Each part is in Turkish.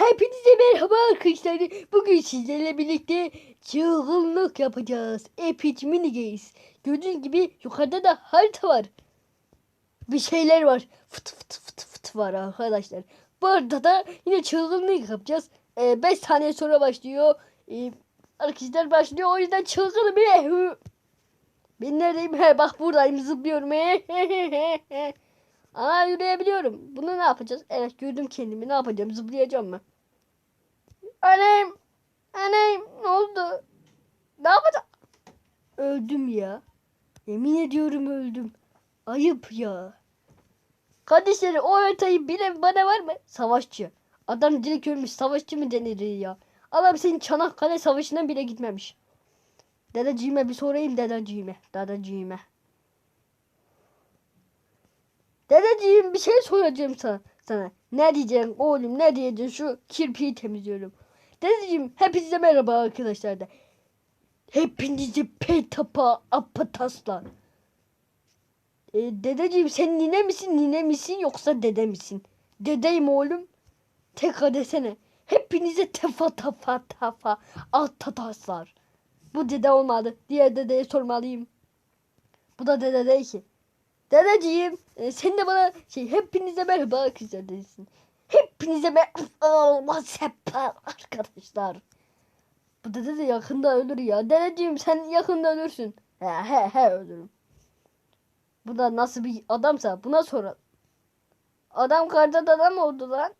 Hepinize merhaba arkadaşlar. Bugün sizlerle birlikte çılgınlık yapacağız. Epic Mini Games. Gördüğünüz gibi yukarıda da harita var. Bir şeyler var. Fıt fıt fıt fıt var arkadaşlar. Bu arada da yine çılgınlık yapacağız. 5 saniye sonra başlıyor. Ee, arkadaşlar başlıyor. O yüzden çılgın bir... Ben neredeyim? He bak buradayım zıplıyorum. Aa yürüyebiliyorum. Bunu ne yapacağız? Evet gördüm kendimi. Ne yapacağım? Zıplayacağım mı? Annem. Annem ne oldu? Ne yapacağım? Öldüm ya. Yemin ediyorum öldüm. Ayıp ya. Kardeşleri o haritayı bilen bana var mı? Savaşçı. Adam direkt ölmüş. Savaşçı mı denir ya? Adam senin Çanakkale Savaşı'na bile gitmemiş. Dedeciğime bir sorayım dedeciğime. Dedeciğime. Dedeciğim bir şey soracağım sana. sana. Ne diyeceksin oğlum ne diyeceksin şu kirpiyi temizliyorum. Dedeciğim hepinize merhaba arkadaşlar da. Hepinize petapa apataslar. E, dedeciğim sen nine misin nine misin yoksa dede misin? Dedeyim oğlum. Tekrar desene. Hepinize tefa tafa tafa atataslar. Bu dede olmadı. Diğer dedeye sormalıyım. Bu da dede değil ki. Dedeciğim e, sen de bana şey hepinize merhaba arkadaşlar desin. Hepinize merhaba sepa arkadaşlar. Bu dede de yakında ölür ya. Dedeciğim sen yakında ölürsün. He he he ölürüm. Bu da nasıl bir adamsa buna soralım. Adam kardan adam oldu lan.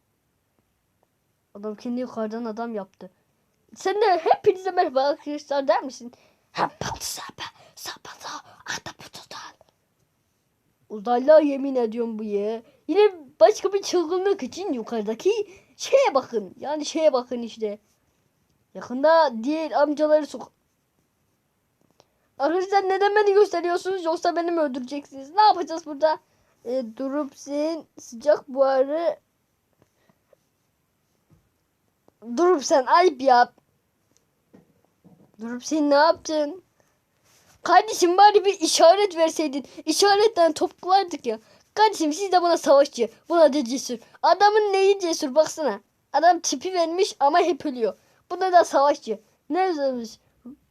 Adam kendi kardan adam yaptı. Sen de hepinize merhaba arkadaşlar der misin? Uzaylığa yemin ediyorum bu ya. Yine başka bir çılgınlık için yukarıdaki şeye bakın. Yani şeye bakın işte. Yakında diğer amcaları sok... Arkadaşlar neden beni gösteriyorsunuz yoksa beni mi öldüreceksiniz? Ne yapacağız burada? E, durup sen sıcak buharı Durup sen ayıp yap. Durup sen ne yaptın? Kardeşim bari bir işaret verseydin. İşaretten toplardık ya. Kardeşim siz de bana savaşçı. Buna da cesur. Adamın neyi cesur baksana. Adam tipi vermiş ama hep ölüyor. Buna da savaşçı. Ne yazmış?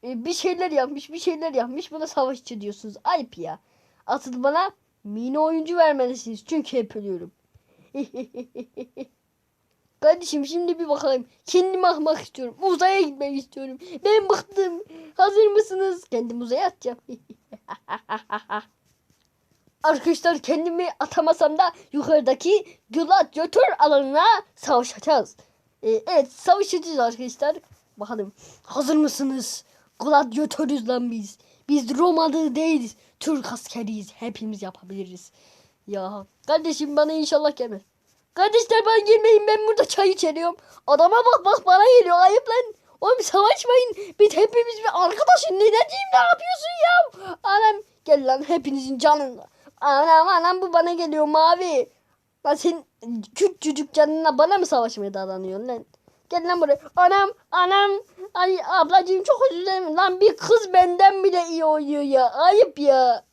Ee, bir şeyler yapmış bir şeyler yapmış. Buna savaşçı diyorsunuz. Ayıp ya. Asıl bana mini oyuncu vermelisiniz. Çünkü hep ölüyorum. Kardeşim şimdi bir bakalım. Kendimi ahmak istiyorum. Uzaya gitmek istiyorum. Ben bıktım. Hazır mısınız? Kendim uzaya atacağım. Arkadaşlar kendimi atamasam da yukarıdaki gladyatör alanına savaşacağız. Ee, evet savaşacağız arkadaşlar. Bakalım. Hazır mısınız? Gladyatörüz lan biz. Biz Romalı değiliz. Türk askeriyiz. Hepimiz yapabiliriz. Ya kardeşim bana inşallah gelmez. Kardeşler ben girmeyin ben burada çay içeriyorum. Adama bak bak bana geliyor ayıp lan. Oğlum savaşmayın. Biz hepimiz bir arkadaşın. Nedeciğim ne yapıyorsun ya? Anam gel lan hepinizin canına. Anam anam bu bana geliyor mavi. Lan sen küçücük canına bana mı savaşmaya dadanıyorsun lan? Gel lan buraya. Anam anam. Ay ablacığım çok özür dilerim. Lan bir kız benden bile iyi oynuyor ya. Ayıp ya.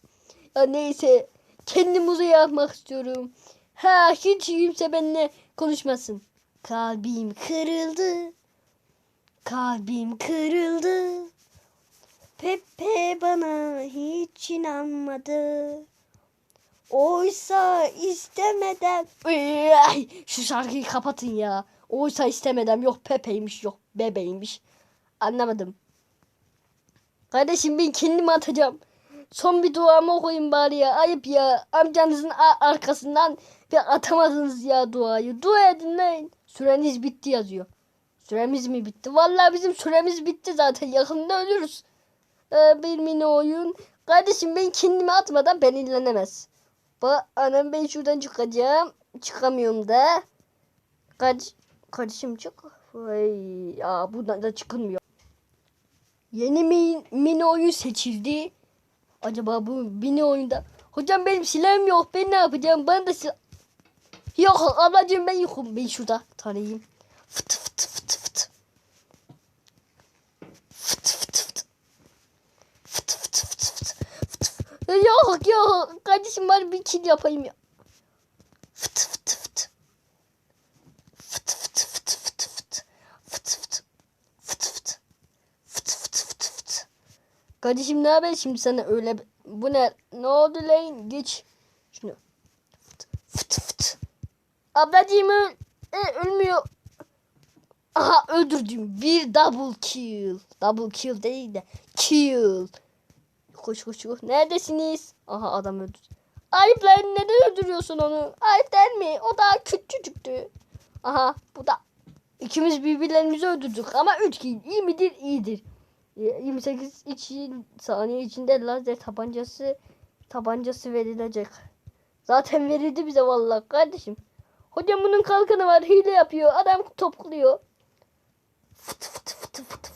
Ya neyse. Kendim uzaya atmak istiyorum. Ha hiç kimse benimle konuşmasın. Kalbim kırıldı. Kalbim kırıldı. Pepe bana hiç inanmadı. Oysa istemeden... Ay, şu şarkıyı kapatın ya. Oysa istemeden yok Pepe'ymiş yok bebeğiymiş. Anlamadım. Kardeşim ben kendimi atacağım. Son bir duamı okuyayım bari ya. Ayıp ya. Amcanızın arkasından bir atamadınız ya duayı. Dua edin lan. Süreniz bitti yazıyor. Süremiz mi bitti? Vallahi bizim süremiz bitti zaten. Yakında ölürüz. Ee, bir mini oyun. Kardeşim ben kendimi atmadan ben ilerlemez. Bak anam ben şuradan çıkacağım. Çıkamıyorum da. Kardeş, kardeşim çık. Ay, ya buradan da çıkılmıyor. Yeni min, mini oyun seçildi. Acaba bu mini oyunda. Hocam benim silahım yok. Ben ne yapacağım? Bana da silah... Yok ablacığım ben yokum. Ben şurada tanıyayım. Fıt fıt. Yok yok. Kardeşim bari bir kill yapayım ya. Fıt fıt fıt. Fıt fıt fıt fıt fıt. Fıt fıt. Fıt fıt. Fıt fıt fıt fıt. Kardeşim ne haber şimdi sana öyle bu ne? Ne oldu lan? Geç. Şunu. Fıt fıt fıt. Ablacığım öl. E, ölmüyor. Aha öldürdüm. Bir double kill. Double kill değil de kill koş koş koş. Neredesiniz? Aha adam öldü. Lan neden öldürüyorsun onu? Değil mi? O daha küçücüktü aha bu da. İkimiz birbirlerimizi öldürdük ama 3 kill iyi midir? İyidir. 28 için saniye içinde lazer tabancası tabancası verilecek. Zaten verildi bize vallahi kardeşim. Hocam bunun kalkanı var hile yapıyor adam topluyor. Fıt fıt fıt fıt fıt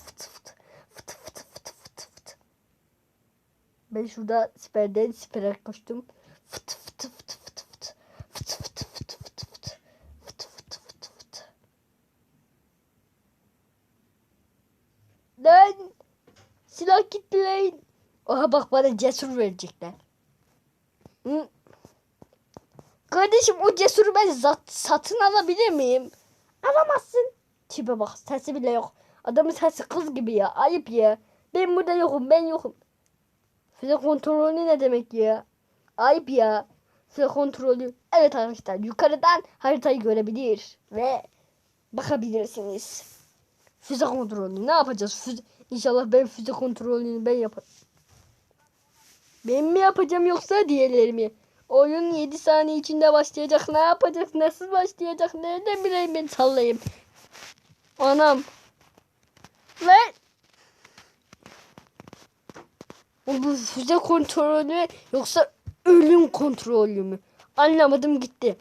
Ben şurada siperden sipere koştum. Fıt fıt fıt fıt fıt. Fıt fıt fıt fıt fıt. Fıt fıt fıt fıt. Lan! Silah gitti lan. Oha bak bana cesur verecekler. Kardeşim o cesuru ben zat satın alabilir miyim? Alamazsın. Tipe bak sesi bile yok. Adamın sesi kız gibi ya. Ayıp ya. Ben burada yokum ben yokum. Füze kontrolü ne demek ya? Ayıp ya. Füze kontrolü. Evet arkadaşlar yukarıdan haritayı görebilir. Ve bakabilirsiniz. Füze kontrolü ne yapacağız? Füze... İnşallah ben füze kontrolünü ben yaparım. Ben mi yapacağım yoksa diğerleri mi? Oyun 7 saniye içinde başlayacak. Ne yapacak? Nasıl başlayacak? Nereden bileyim ben sallayayım. Anam. Lan. O bu füze kontrolü yoksa ölüm kontrolü mü? Anlamadım gitti.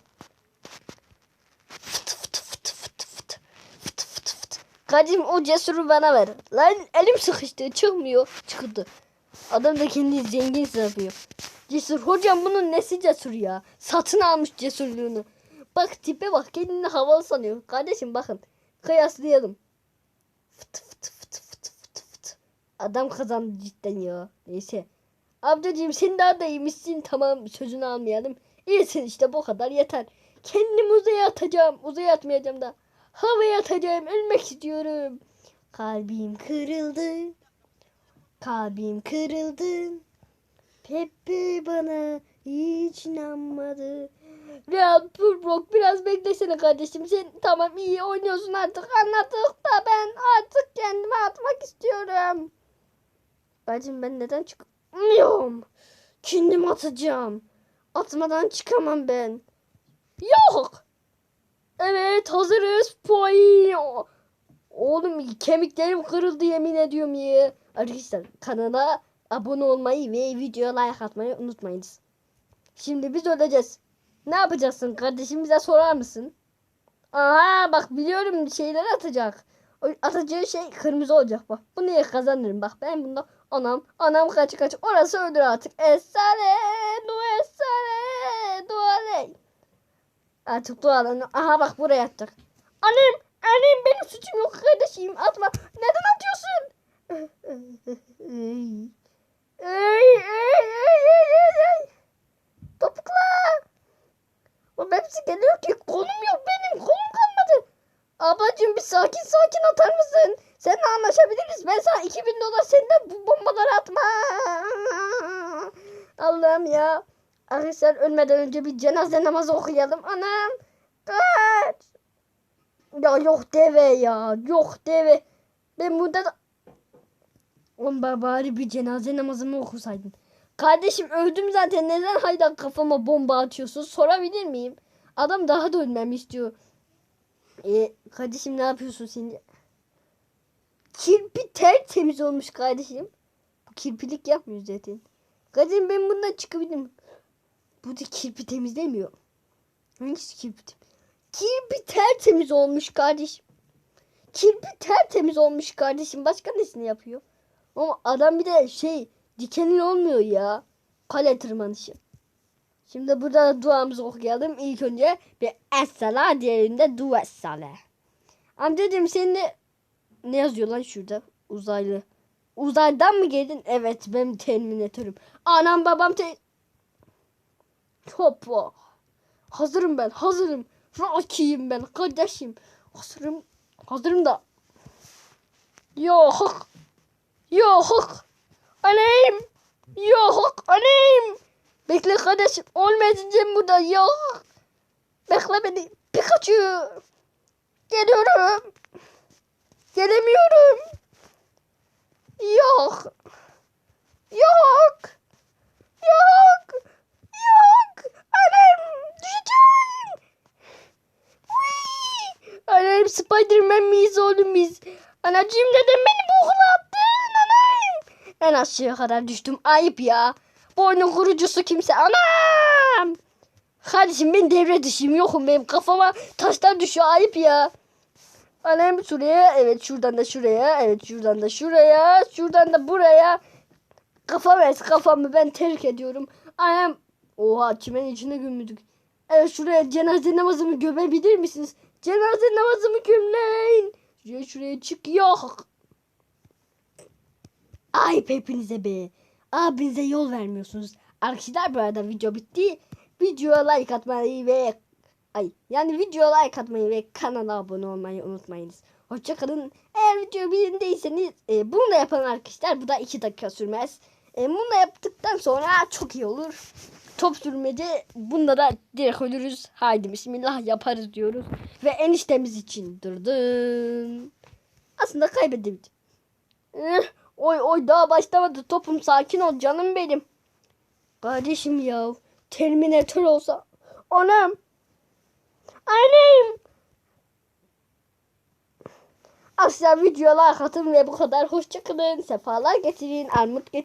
Fıtı fıtı fıtı fıtı fıtı. Fıtı fıtı fıtı. Kadim o cesuru bana ver. Lan elim sıkıştı çıkmıyor. Çıktı. Adam da kendi zengin sanıyor. Cesur hocam bunun nesi cesur ya? Satın almış cesurluğunu. Bak tipe bak kendini havalı sanıyor. Kardeşim bakın kıyaslayalım. Fıtı fıtı Adam kazandı cidden ya. Neyse. Amcacığım sen daha da iyiymişsin. Tamam sözünü almayalım. İyisin işte bu kadar yeter. Kendimi uzaya atacağım. Uzaya atmayacağım da. Havaya atacağım. Ölmek istiyorum. Kalbim kırıldı. Kalbim kırıldı. Pepe bana hiç inanmadı. Ya dur Brock biraz beklesene kardeşim. Sen tamam iyi oynuyorsun artık anladık da ben artık kendimi atmak istiyorum. Bacım ben neden çıkamıyorum? Kendimi atacağım. Atmadan çıkamam ben. Yok. Evet hazırız. Poy. Oğlum kemiklerim kırıldı yemin ediyorum ya. Arkadaşlar kanala abone olmayı ve videoya like atmayı unutmayınız. Şimdi biz öleceğiz. Ne yapacaksın kardeşim bize sorar mısın? Aha bak biliyorum şeyler atacak. Atacağı şey kırmızı olacak bak. Bunu kazanırım bak ben bunda anam anam kaç kaç orası öldür artık. Esale du esale duale. Artık dualarını aha bak buraya atacak. Annem annem benim suçum yok kardeşim atma. Neden atıyorsun? Ey, ey, ey, ey, ey, ey. Topukla. O hepsi geliyor ki kolum yok benim kolum kalmadı. Ablacığım bir sakin sakin atar mısın? Seninle anlaşabiliriz. Ben sana 2000 dolar senden bu bombaları atma. Allah'ım ya. Arkadaşlar ölmeden önce bir cenaze namazı okuyalım. Anam. Kaç. Ya yok deve ya. Yok deve. Ben burada da... Oğlum bari bir cenaze namazımı okusaydın. Kardeşim öldüm zaten. Neden haydan kafama bomba atıyorsun? Sorabilir miyim? Adam daha da ölmemi istiyor. E, kardeşim ne yapıyorsun şimdi? Kirpi tertemiz olmuş kardeşim. Bu kirpilik yapmıyor zaten. Kardeşim ben bundan çıkabilirim. Bu da kirpi temizlemiyor. Hangisi kirpi Kirpi tertemiz olmuş kardeşim. Kirpi tertemiz olmuş kardeşim. Başka nesini yapıyor? Ama adam bir de şey dikenli olmuyor ya. Kale tırmanışı. Şimdi burada duamızı okuyalım. İlk önce bir Essala diğerinde Du Essale. Amcacığım senin de ne yazıyor lan şurada? Uzaylı. Uzaydan mı geldin? Evet ben terminatörüm. Anam babam te... Hoppa. Hazırım ben hazırım. Rocky'yim ben kardeşim. Hazırım. Hazırım da. Yok. Yok. Annem. Yok annem. Bekle kardeşim. Olmayacağım burada. Yok. Bekle beni. Pikachu. Geliyorum. Gelemiyorum. Yok. Yok. Yok. Annem. Düşeceğim. Whee! Annem Spiderman miyiz oğlum biz? Anacığım neden beni bu okula attın annem? En aşağıya kadar düştüm. Ayıp ya. Bu oyunun kurucusu kimse. Anam! Kardeşim ben devre dışıyım. Yokum benim kafama taşlar düşüyor. Ayıp ya. Annem şuraya. Evet şuradan da şuraya. Evet şuradan da şuraya. Şuradan da buraya. Kafam evet kafamı ben terk ediyorum. Annem. Oha çimen içine gömüldük. Evet şuraya cenaze namazımı gömebilir misiniz? Cenaze namazımı gömleyin. Şuraya şuraya çık yok. Ayıp hepinize be. Abinize yol vermiyorsunuz. Arkadaşlar bu arada video bitti. Videoya like atmayı ve ay yani videoya like atmayı ve kanala abone olmayı unutmayınız. Hoşçakalın. Eğer videoyu beğendiyseniz e, bunu da yapan arkadaşlar bu da 2 dakika sürmez. E, bunu da yaptıktan sonra çok iyi olur. Top sürmece bunda da direkt ölürüz. Haydi bismillah yaparız diyoruz. Ve eniştemiz için dırdın. Aslında kaybettim. Eh, oy oy daha başlamadı topum sakin ol canım benim. Kardeşim ya Terminator olsa. Anam. Annem. Asla videolar atın ve bu kadar. Hoşçakalın. Sefalar getirin. Armut getirin.